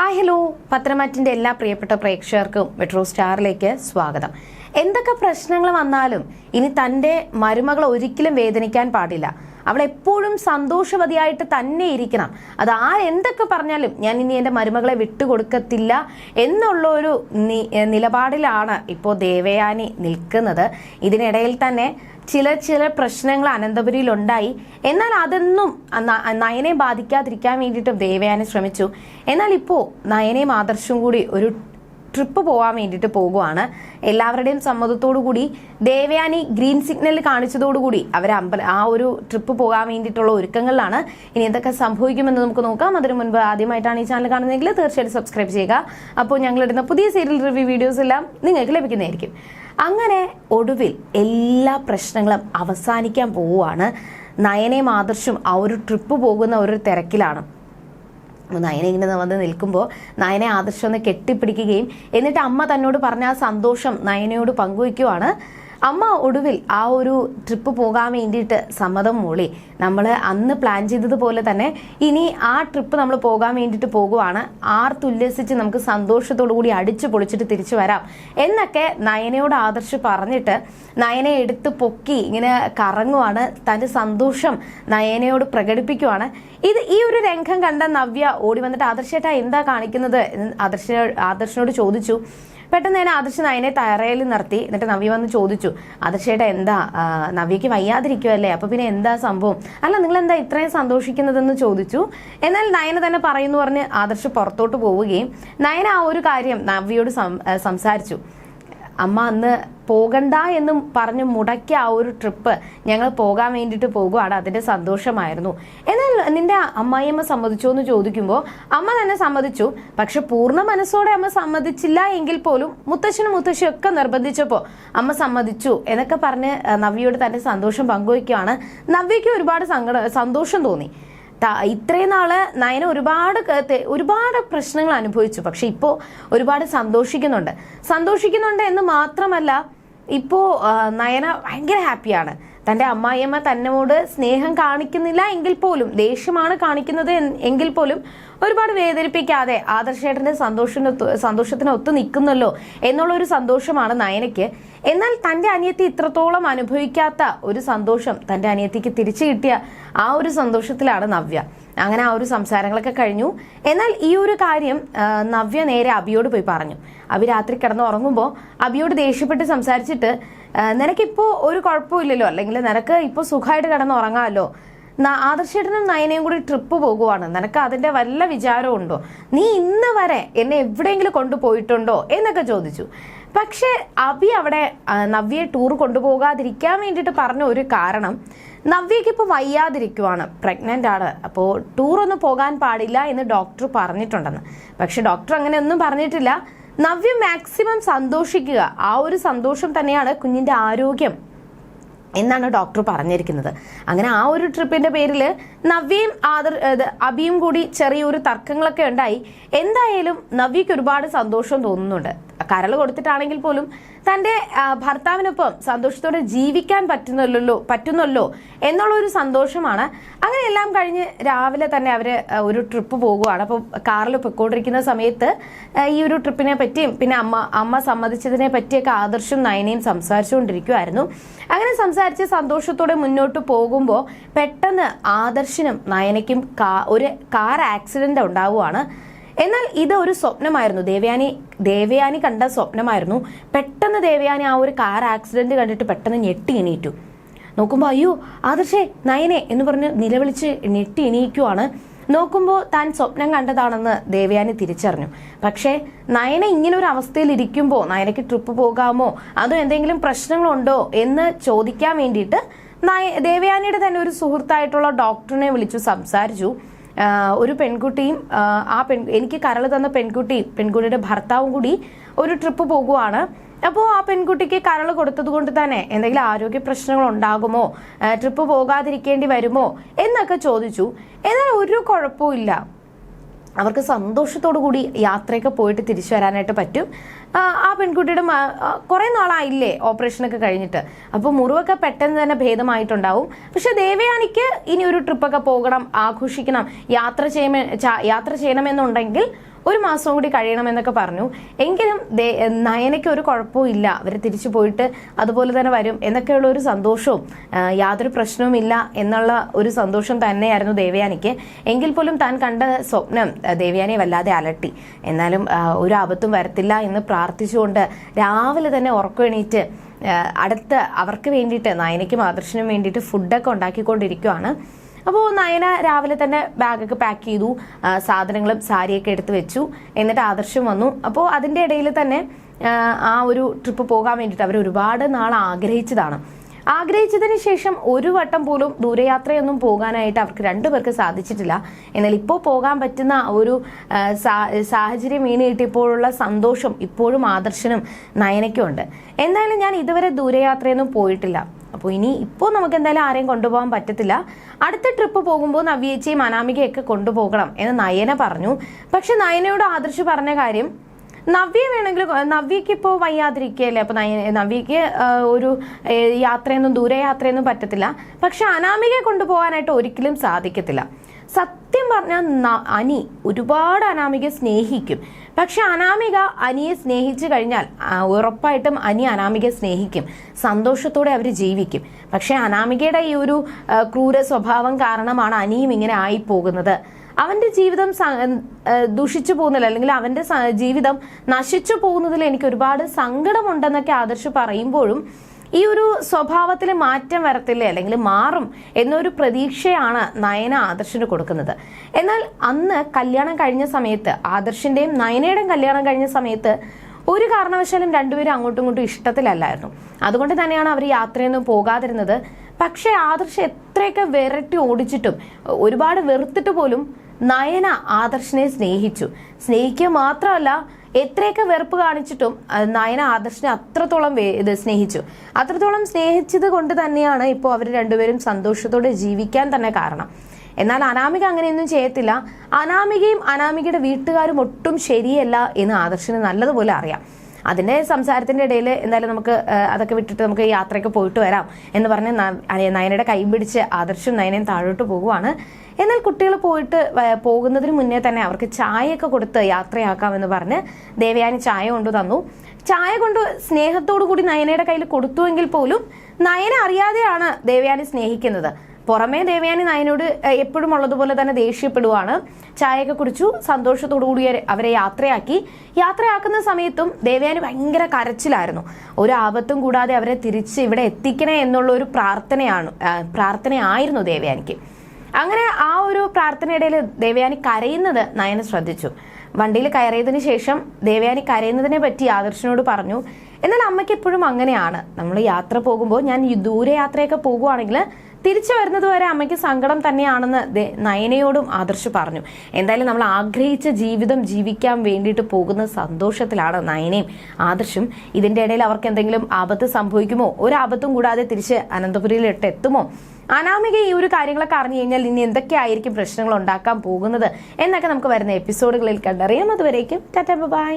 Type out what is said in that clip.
Hi hello പത്രമാറ്റിന്റെ എല്ലാ പ്രിയപ്പെട്ട പ്രേക്ഷകർക്കും മെട്രോ സ്റ്റാറിലേക്ക് സ്വാഗതം. എന്തൊക്കെ പ്രശ്നങ്ങൾ വന്നാലും ഇനി തന്റെ മരുമകൾ ഒരിക്കലും വേദനിക്കാൻ പാടില്ല. അവൾ എപ്പോഴും സന്തോഷവതിയായിട്ട് തന്നെ ഇരിക്കണം. അത് ആ എന്തൊക്കെ പറഞ്ഞാലും ഞാൻ ഇനി എന്റെ മരുമകളെ വിട്ടുകൊടുക്കത്തില്ല എന്നുള്ള ഒരു നിലപാടിലാണ് ഇപ്പോൾ ദേവയാനി നിൽക്കുന്നത്. ഇതിനിടയിൽ തന്നെ ചില ചില പ്രശ്നങ്ങൾ അനന്തപുരിയിൽ ഉണ്ടായി എന്നാൽ അതൊന്നും നയനെ ബാധിക്കാതിരിക്കാൻ വേണ്ടിയിട്ടും ദേവയാനി ശ്രമിച്ചു. എന്നാൽ ഇപ്പോൾ നയനെയും ആദർശവും കൂടി ഒരു ട്രിപ്പ് പോകാൻ വേണ്ടിയിട്ട് പോകുവാണ്. എല്ലാവരുടെയും സമ്മതത്തോടു കൂടി ദേവയാനി ഗ്രീൻ സിഗ്നൽ കാണിച്ചതോടുകൂടി അവർ അമ്പല ആ ഒരു ട്രിപ്പ് പോകാൻ വേണ്ടിയിട്ടുള്ള ഒരുക്കങ്ങളിലാണ്. ഇനി എന്തൊക്കെ സംഭവിക്കുമെന്ന് നമുക്ക് നോക്കാം. അതിനു മുൻപ് ആദ്യമായിട്ടാണ് ഈ ചാനൽ കാണുന്നതെങ്കിൽ തീർച്ചയായിട്ടും സബ്സ്ക്രൈബ് ചെയ്യുക. അപ്പോൾ ഞങ്ങളിടുന്ന പുതിയ സീരിയൽ റിവ്യൂ വീഡിയോസ് എല്ലാം നിങ്ങൾക്ക് ലഭിക്കുന്നതായിരിക്കും. അങ്ങനെ ഒടുവിൽ എല്ലാ പ്രശ്നങ്ങളും അവസാനിക്കാൻ പോവുകയാണ്. നയനയും ആദർശും ആ ഒരു ട്രിപ്പ് പോകുന്ന ഒരു തിരക്കിലാണ്. നയനെ ഇങ്ങനെ വന്ന് നിൽക്കുമ്പോൾ നയനെ ആദർശം ഒന്ന് കെട്ടിപ്പിടിക്കുകയും എന്നിട്ട് അമ്മ തന്നോട് പറഞ്ഞ ആ സന്തോഷം നയനയോട് പങ്കുവയ്ക്കുവാണ് അമ്മ ഒടുവിൽ ആ ഒരു ട്രിപ്പ് പോകാൻ വേണ്ടിയിട്ട് സമ്മതം മൂളി. നമ്മൾ അന്ന് പ്ലാൻ ചെയ്തതുപോലെ തന്നെ ഇനി ആ ട്രിപ്പ് നമ്മൾ പോകാൻ വേണ്ടിയിട്ട് പോകുവാണ്. ആർ തുല്യസിച്ച് നമുക്ക് സന്തോഷത്തോടു കൂടി അടിച്ചു പൊളിച്ചിട്ട് തിരിച്ചു വരാം എന്നൊക്കെ നയനയോട് ആദർശ് പറഞ്ഞിട്ട് നയനെ എടുത്ത് പൊക്കി ഇങ്ങനെ കറങ്ങുവാണ്. തന്റെ സന്തോഷം നയനയോട് പ്രകടിപ്പിക്കുവാണ്. ഇത് ഈ ഒരു രംഗം കണ്ട നവ്യ ഓടി വന്നിട്ട് ആദർശേട്ടാ എന്താ കാണിക്കുന്നത്? ആദർശ ആദർശനോട് ചോദിച്ചു. പെട്ടെന്ന് തന്നെ ആദർശ നയനെ തറയിൽ നിർത്തി. എന്നിട്ട് നവ്യ വന്ന് ചോദിച്ചു ആദർശേട്ടാ എന്താ നവ്യക്ക് വയ്യാതിരിക്കുമല്ലേ അപ്പൊ പിന്നെ എന്താ സംഭവം? അല്ല നിങ്ങൾ എന്താ ഇത്രയും സന്തോഷിക്കുന്നതെന്ന് ചോദിച്ചു. എന്നാൽ നയന തന്നെ പറയുന്നു പറഞ്ഞ് ആദർശ് പുറത്തോട്ട് പോവുകയും നയന ആ ഒരു കാര്യം നവ്യയോട് സംസാരിച്ചു. അമ്മ അന്ന് പോകണ്ട എന്നും പറഞ്ഞ് മുടക്കിയ ആ ഒരു ട്രിപ്പ് ഞങ്ങൾ പോകാൻ വേണ്ടിയിട്ട് പോകുവാണ്. അതിന്റെ സന്തോഷമായിരുന്നു. എന്നാൽ നിന്റെ അമ്മായിയമ്മ സമ്മതിച്ചോ എന്ന് ചോദിക്കുമ്പോൾ അമ്മ തന്നെ സമ്മതിച്ചു. പക്ഷെ പൂർണ മനസ്സോടെ അമ്മ സമ്മതിച്ചില്ല എങ്കിൽ പോലും മുത്തശ്ശനും മുത്തശ്ശിയും ഒക്കെ നിർബന്ധിച്ചപ്പോൾ അമ്മ സമ്മതിച്ചു എന്നൊക്കെ പറഞ്ഞ് നവ്യയോട് തന്റെ സന്തോഷം പങ്കുവയ്ക്കുകയാണ് നവ്യയ്ക്ക് ഒരുപാട് സങ്കട സന്തോഷം തോന്നി. ഇത്രയും നാൾ നയന ഒരുപാട് ഒരുപാട് പ്രശ്നങ്ങൾ അനുഭവിച്ചു. പക്ഷെ ഇപ്പോൾ ഒരുപാട് സന്തോഷിക്കുന്നുണ്ട്. സന്തോഷിക്കുന്നുണ്ട് എന്ന് മാത്രമല്ല ഇപ്പോൾ നയന ഭയങ്കര ഹാപ്പിയാണ്. തന്റെ അമ്മായിയമ്മ തന്നോട് സ്നേഹം കാണിക്കുന്നില്ല എങ്കിൽ പോലും ദേഷ്യമാണ് കാണിക്കുന്നത് എങ്കിൽ പോലും ഒരുപാട് വേദനിപ്പിക്കാതെ ആദർശേട്ടന്റെ സന്തോഷത്തിന് സന്തോഷത്തിന് ഒത്തു നിൽക്കുന്നല്ലോ എന്നുള്ള ഒരു സന്തോഷമാണ് നയനയ്ക്ക്. എന്നാൽ തന്റെ അനിയത്തി ഇത്രത്തോളം അനുഭവിക്കാത്ത ഒരു സന്തോഷം തന്റെ അനിയത്തിക്ക് തിരിച്ചു കിട്ടിയ ആ ഒരു സന്തോഷത്തിലാണ് നവ്യ. അങ്ങനെ ആ ഒരു സംസാരങ്ങളൊക്കെ കഴിഞ്ഞു. എന്നാൽ ഈ ഒരു കാര്യം നവ്യ നേരെ അബിയോട് പോയി പറഞ്ഞു. അബി രാത്രി കിടന്ന് ഉറങ്ങുമ്പോൾ അബിയോട് ദേഷ്യപ്പെട്ട് സംസാരിച്ചിട്ട് നിനക്കിപ്പോൾ ഒരു കുഴപ്പമില്ലല്ലോ? അല്ലെങ്കിൽ നിനക്ക് ഇപ്പോൾ സുഖമായിട്ട് കിടന്ന് ഉറങ്ങാമല്ലോ? ആദർശേട്ടനും നയനയും കൂടി ട്രിപ്പ് പോകുവാണ്. നിനക്ക് അതിന്റെ വല്ല വിചാരവും ഉണ്ടോ നീ ഇന്ന് വരെ എന്നെ എവിടെയെങ്കിലും കൊണ്ടുപോയിട്ടുണ്ടോ? എന്നൊക്കെ ചോദിച്ചു. പക്ഷേ അബി അവിടെ നവ്യെ ടൂർ കൊണ്ടുപോകാതിരിക്കാൻ വേണ്ടിയിട്ട് പറഞ്ഞ ഒരു കാരണം നവ്യയ്ക്ക് ഇപ്പോൾ വയ്യാതിരിക്കുവാണ്. പ്രഗ്നന്റ് ആണ്. അപ്പോൾ ടൂർ ഒന്നും പോകാൻ പാടില്ല എന്ന് ഡോക്ടർ പറഞ്ഞിട്ടുണ്ടെന്ന്. പക്ഷെ ഡോക്ടർ അങ്ങനെ ഒന്നും പറഞ്ഞിട്ടില്ല. നവ്യ മാക്സിമം സന്തോഷിക്കുക. ആ ഒരു സന്തോഷം തന്നെയാണ് കുഞ്ഞിന്റെ ആരോഗ്യം എന്നാണ് ഡോക്ടർ പറഞ്ഞിരിക്കുന്നത്. അങ്ങനെ ആ ഒരു ട്രിപ്പിന്റെ പേരിൽ നവ്യയും ആദർ അബിയും കൂടി ചെറിയൊരു തർക്കങ്ങളൊക്കെ ഉണ്ടായി. എന്തായാലും നവ്യക്ക് ഒരുപാട് സന്തോഷം തോന്നുന്നുണ്ട്. കരൾ കൊടുത്തിട്ടാണെങ്കിൽ പോലും തന്റെ ഭർത്താവിനൊപ്പം സന്തോഷത്തോടെ ജീവിക്കാൻ പറ്റുന്നല്ലോ പറ്റുന്നല്ലോ എന്നുള്ള ഒരു സന്തോഷമാണ്. അങ്ങനെ എല്ലാം കഴിഞ്ഞ് രാവിലെ തന്നെ അവർ ഒരു ട്രിപ്പ് പോകുവാണ്. അപ്പോൾ കാറിൽ പൊയ്ക്കൊണ്ടിരിക്കുന്ന സമയത്ത് ഈ ഒരു ട്രിപ്പിനെ പറ്റിയും പിന്നെ അമ്മ അമ്മ സമ്മതിച്ചതിനെ പറ്റിയൊക്കെ ആദർശം നയനയും സംസാരിച്ചുകൊണ്ടിരിക്കുമായിരുന്നു അങ്ങനെ സംസാരിച്ച് സന്തോഷത്തോടെ മുന്നോട്ട് പോകുമ്പോൾ പെട്ടെന്ന് ആദർശനും നയനയ്ക്കും ഒരു കാർ ആക്സിഡന്റ് ഉണ്ടാവുകയാണ് എന്നാൽ ഇത് ഒരു സ്വപ്നമായിരുന്നു. ദേവയാനി ദേവയാനി കണ്ട സ്വപ്നമായിരുന്നു. പെട്ടെന്ന് ദേവയാനി ആ ഒരു കാർ ആക്സിഡന്റ് കണ്ടിട്ട് പെട്ടെന്ന് ഞെട്ടി എണീറ്റു. നോക്കുമ്പോൾ അയ്യോ ആദർശേ നയനെ എന്ന് പറഞ്ഞ് നിലവിളിച്ച് ഞെട്ടി എണീക്കുവാണ്. നോക്കുമ്പോൾ താൻ സ്വപ്നം കണ്ടതാണെന്ന് ദേവയാനി തിരിച്ചറിഞ്ഞു. പക്ഷേ നയന ഇങ്ങനെ ഒരു അവസ്ഥയിൽ ഇരിക്കുമ്പോൾ നയനയ്ക്ക് ട്രിപ്പ് പോകാമോ? അതോ എന്തെങ്കിലും പ്രശ്നങ്ങളുണ്ടോ? എന്ന് ചോദിക്കാൻ വേണ്ടിയിട്ട് ദേവയാനിയുടെ തന്നെ ഒരു സുഹൃത്തായിട്ടുള്ള ഡോക്ടറിനെ വിളിച്ചു സംസാരിച്ചു. ഒരു പെൺകുട്ടിയും ആ പെൺ എനിക്ക് കരൾ തന്ന പെൺകുട്ടിയും പെൺകുട്ടിയുടെ ഭർത്താവും കൂടി ഒരു ട്രിപ്പ് പോകുവാണ്. അപ്പോൾ ആ പെൺകുട്ടിക്ക് കരൾ കൊടുത്തത് കൊണ്ട് തന്നെ എന്തെങ്കിലും ആരോഗ്യ പ്രശ്നങ്ങൾ ഉണ്ടാകുമോ? ട്രിപ്പ് പോകാതിരിക്കേണ്ടി വരുമോ? എന്നൊക്കെ ചോദിച്ചു. എന്നാൽ ഒരു കുഴപ്പമില്ല അവർക്ക് സന്തോഷത്തോടു കൂടി യാത്രയൊക്കെ പോയിട്ട് തിരിച്ചു വരാനായിട്ട് പറ്റും. ആ, പെൺകുട്ടിയുടെ കുറേ നാളായില്ലേ ഓപ്പറേഷനൊക്കെ കഴിഞ്ഞിട്ട്. അപ്പോൾ മുറിവൊക്കെ പെട്ടെന്ന് തന്നെ ഭേദമായിട്ടുണ്ടാവും. പക്ഷെ ദേവയാനിക്ക് ഇനി ഒരു ട്രിപ്പൊക്കെ പോകണം ആഘോഷിക്കണം യാത്ര ചെയ്യുമ യാത്ര ചെയ്യണമെന്നുണ്ടെങ്കിൽ ഒരു മാസം കൂടി കഴിയണമെന്നൊക്കെ പറഞ്ഞു. എങ്കിലും നയനയ്ക്ക് ഒരു കുഴപ്പവും ഇല്ല. അവർ തിരിച്ചു പോയിട്ട് അതുപോലെ തന്നെ വരും എന്നൊക്കെയുള്ള ഒരു സന്തോഷവും യാതൊരു പ്രശ്നവും ഇല്ല എന്നുള്ള ഒരു സന്തോഷം തന്നെയായിരുന്നു ദേവയാനിക്ക്. എങ്കിൽ പോലും താൻ കണ്ട സ്വപ്നം ദേവയാനെ വല്ലാതെ അലട്ടി. എന്നാലും ഒരു ആപത്തും വരത്തില്ല എന്ന് പ്രാർത്ഥിച്ചുകൊണ്ട് രാവിലെ തന്നെ ഉറക്കം എണീറ്റ് അടുത്ത അവർക്ക് വേണ്ടിയിട്ട് നയനയ്ക്കും ആദർശനും വേണ്ടിയിട്ട് ഫുഡൊക്കെ ഉണ്ടാക്കിക്കൊണ്ടിരിക്കുവാണ്. അപ്പോൾ നയന രാവിലെ തന്നെ ബാഗൊക്കെ പാക്ക് ചെയ്തു. സാധനങ്ങളും സാരിയൊക്കെ എടുത്ത് വെച്ചു. എന്നിട്ട് ആദർശം വന്നു. അപ്പോൾ അതിന്റെ ഇടയിൽ തന്നെ ആ, ഒരു ട്രിപ്പ് പോകാൻ വേണ്ടിയിട്ട് അവർ ഒരുപാട് നാൾ ആഗ്രഹിച്ചതാണ്. ആഗ്രഹിച്ചതിന് ശേഷം ഒരു വട്ടം പോലും ദൂരയാത്രയൊന്നും പോകാനായിട്ട് അവർക്ക് രണ്ടുപേർക്ക് സാധിച്ചിട്ടില്ല. എന്നാൽ ഇപ്പോൾ പോകാൻ പറ്റുന്ന ഒരു സാഹചര്യം വീണ് കിട്ടിയപ്പോഴുള്ള സന്തോഷം ഇപ്പോഴും ആദർശനും നയനയ്ക്കും ഉണ്ട്. എന്തായാലും ഞാൻ ഇതുവരെ ദൂരയാത്രയൊന്നും പോയിട്ടില്ല. അപ്പോൾ ഇനി ഇപ്പോൾ നമുക്ക് എന്തായാലും ആരെയും കൊണ്ടുപോകാൻ പറ്റത്തില്ല. അടുത്ത ട്രിപ്പ് പോകുമ്പോൾ നവ്യേച്ചയും അനാമികയൊക്കെ കൊണ്ടുപോകണം എന്ന് നയന പറഞ്ഞു. പക്ഷെ നയനയോട് ആദർശ് പറഞ്ഞ കാര്യം നവ്യ വേണമെങ്കിൽ നവ്യക്ക് ഇപ്പോൾ വയ്യാതിരിക്കുകയല്ലേ? അപ്പോൾ നവ്യക്ക് ഒരു യാത്രയൊന്നും ദൂരയാത്രയൊന്നും പറ്റത്തില്ല. പക്ഷെ അനാമികയെ കൊണ്ടുപോകാനായിട്ട് ഒരിക്കലും സാധിക്കത്തില്ല. സത്യം പറഞ്ഞാൽ അനി ഒരുപാട് അനാമികയെ സ്നേഹിക്കും. പക്ഷെ അനാമിക അനിയെ സ്നേഹിച്ചു കഴിഞ്ഞാൽ ഉറപ്പായിട്ടും അനി അനാമികയെ സ്നേഹിക്കും. സന്തോഷത്തോടെ അവർ ജീവിക്കും. പക്ഷെ അനാമികയുടെ ഈ ഒരു ക്രൂര സ്വഭാവം കാരണമാണ് അനിയും ഇങ്ങനെ ആയി പോകുന്നത് അവന്റെ ജീവിതം ദുഷിച്ചു പോകുന്നില്ല അല്ലെങ്കിൽ അവന്റെ ജീവിതം നശിച്ചു പോകുന്നതിൽ എനിക്ക് ഒരുപാട് സങ്കടമുണ്ടെന്നൊക്കെ ആദർശ് പറയുമ്പോഴും ഈ ഒരു സ്വഭാവത്തിൽ മാറ്റം വരത്തില്ലേ? അല്ലെങ്കിൽ മാറും എന്നൊരു പ്രതീക്ഷയാണ് നയന ആദർശിന് കൊടുക്കുന്നത്. എന്നാൽ അന്ന് കല്യാണം കഴിഞ്ഞ സമയത്ത് ആദർശിന്റെയും നയനയുടെയും കല്യാണം കഴിഞ്ഞ സമയത്ത് ഒരു കാരണവശാലും രണ്ടുപേരും അങ്ങോട്ടും ഇങ്ങോട്ടും ഇഷ്ടത്തിലല്ലായിരുന്നു. അതുകൊണ്ട് തന്നെയാണ് അവർ യാത്രയൊന്നും പോകാതിരുന്നത്. പക്ഷേ ആദർശ് എത്രയൊക്കെ വിരട്ടി ഓടിച്ചിട്ടും ഒരുപാട് വെറുത്തിട്ട് പോലും നയന ആദർശിനെ സ്നേഹിച്ചു. സ്നേഹിക്കുക മാത്രമല്ല എത്രയൊക്കെ വെറുപ്പ് കാണിച്ചിട്ടും നയന ആദർശിനെ അത്രത്തോളം ഇത് സ്നേഹിച്ചു. അത്രത്തോളം സ്നേഹിച്ചത് കൊണ്ട് തന്നെയാണ് ഇപ്പോൾ അവർ രണ്ടുപേരും സന്തോഷത്തോടെ ജീവിക്കാൻ തന്നെ കാരണം. എന്നാൽ അനാമിക അങ്ങനെയൊന്നും ചെയ്യത്തില്ല. അനാമികയും അനാമികയുടെ വീട്ടുകാരും ഒട്ടും ശരിയല്ല എന്ന് ആദർശിന് നല്ലതുപോലെ അറിയാം. അതിന്റെ സംസാരത്തിന്റെ ഇടയിൽ എന്തായാലും നമുക്ക് അതൊക്കെ വിട്ടിട്ട് നമുക്ക് യാത്രയൊക്കെ പോയിട്ട് വരാം എന്ന് പറഞ്ഞ് നയനയുടെ കൈ പിടിച്ച് ആദർശം നയനയും താഴോട്ട് പോകുവാണ്. എന്നാൽ കുട്ടികൾ പോയിട്ട് പോകുന്നതിന് മുന്നേ തന്നെ അവർക്ക് ചായയൊക്കെ കൊടുത്ത് യാത്രയാക്കാമെന്ന് പറഞ്ഞ് ദേവയാനി ചായ കൊണ്ടു തന്നു. ചായ കൊണ്ട് സ്നേഹത്തോടു കൂടി നയനയുടെ കയ്യിൽ കൊടുത്തുവെങ്കിൽ പോലും നയന അറിയാതെയാണ് ദേവയാനി സ്നേഹിക്കുന്നത്. പുറമേ ദേവയാനി നായനോട് എപ്പോഴും ഉള്ളതുപോലെ തന്നെ ദേഷ്യപ്പെടുവാണ്. ചായയൊക്കെ കുടിച്ചു സന്തോഷത്തോടു കൂടി അവരെ യാത്രയാക്കി. യാത്രയാക്കുന്ന സമയത്തും ദേവയാനി ഭയങ്കര കരച്ചിലായിരുന്നു. ഒരു ആപത്തും കൂടാതെ അവരെ തിരിച്ച് ഇവിടെ എത്തിക്കണേ എന്നുള്ള ഒരു പ്രാർത്ഥനയാണ് പ്രാർത്ഥനയായിരുന്നു ദേവയാനിക്ക്. അങ്ങനെ ആ ഒരു പ്രാർത്ഥനയിടയിൽ ദേവയാനി കരയുന്നത് നയന ശ്രദ്ധിച്ചു. വണ്ടിയിൽ കയറിയതിനു ശേഷം ദേവയാനി കരയുന്നതിനെ പറ്റി ആദർശനോട് പറഞ്ഞു എന്നാൽ അമ്മയ്ക്ക് എപ്പോഴും അങ്ങനെയാണ്. നമ്മൾ യാത്ര പോകുമ്പോൾ ഞാൻ ഈ ദൂരയാത്രയൊക്കെ പോകുവാണെങ്കിൽ തിരിച്ചു വരുന്നത് വരെ അമ്മയ്ക്ക് സങ്കടം തന്നെയാണെന്ന് നയനയോടും ആദർശ് പറഞ്ഞു. എന്തായാലും നമ്മൾ ആഗ്രഹിച്ച ജീവിതം ജീവിക്കാൻ വേണ്ടിയിട്ട് പോകുന്ന സന്തോഷത്തിലാണ് നയനയും ആദർശും. ഇതിന്റെ ഇടയിൽ അവർക്ക് എന്തെങ്കിലും ആപത്ത് സംഭവിക്കുമോ? ഒരു ആപത്തും കൂടാതെ തിരിച്ച് അനന്തപുരിയിലിട്ട് എത്തുമോ? അനാമിക ഈ ഒരു കാര്യങ്ങളൊക്കെ അറിഞ്ഞു കഴിഞ്ഞാൽ ഇനി എന്തൊക്കെയായിരിക്കും പ്രശ്നങ്ങൾ ഉണ്ടാക്കാൻ പോകുന്നത് എന്നൊക്കെ നമുക്ക് വരുന്ന എപ്പിസോഡുകളിൽ കണ്ടറിയാം. അതുവരേക്കും ടാറ്റ ബൈ.